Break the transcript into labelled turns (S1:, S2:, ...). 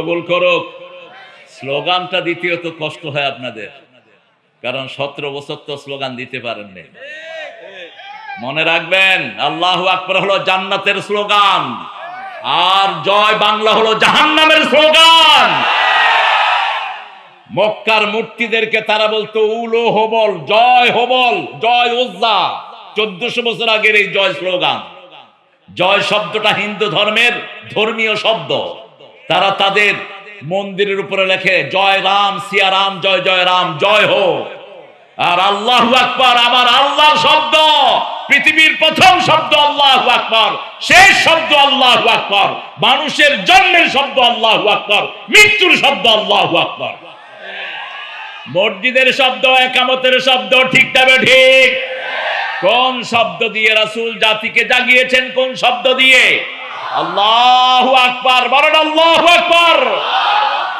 S1: কবুল করুক। স্লোগানটা দ্বিতীয়ত কষ্ট হয় আপনাদের। কারণ সতেরো বছর তো স্লোগান দিতে পারেননি। মনে রাখবেন, আল্লাহ আকবর হলো জান্নাতের স্লোগান। আর জয় বাংলা হলো জাহান্নামের স্লোগান। মক্কার মূর্তিদেরকে তারা বলতো, উলো হবল, জয় হবল, জয় উজ্জা। চোদ্দশো বছর আগের এই জয় স্লোগান। জয় শব্দটা হিন্দু ধর্মের ধর্মীয় শব্দ। তারা তাদের মন্দিরের উপরে লেখে, জয় রাম, সিয়া রাম, জয় জয় রাম, জয় হো। আর আল্লাহ আকবর, আমার আল্লাহ শব্দ, পৃথিবীর প্রথম শব্দ আল্লাহ আকবর, শেষ শব্দ আল্লাহ আকবর, মানুষের জন্মের শব্দ আল্লাহ আকবর, মৃত্যুর শব্দ আল্লাহ আকবর। মসজিদের শব্দ, একামতের শব্দ, ঠিক তবে ঠিক? কোন শব্দ দিয়ে রাসুল জাতিকে জাগিয়েছেন, কোন শব্দ দিয়ে? আল্লাহু আকবার বলেন আল্লাহু আকবার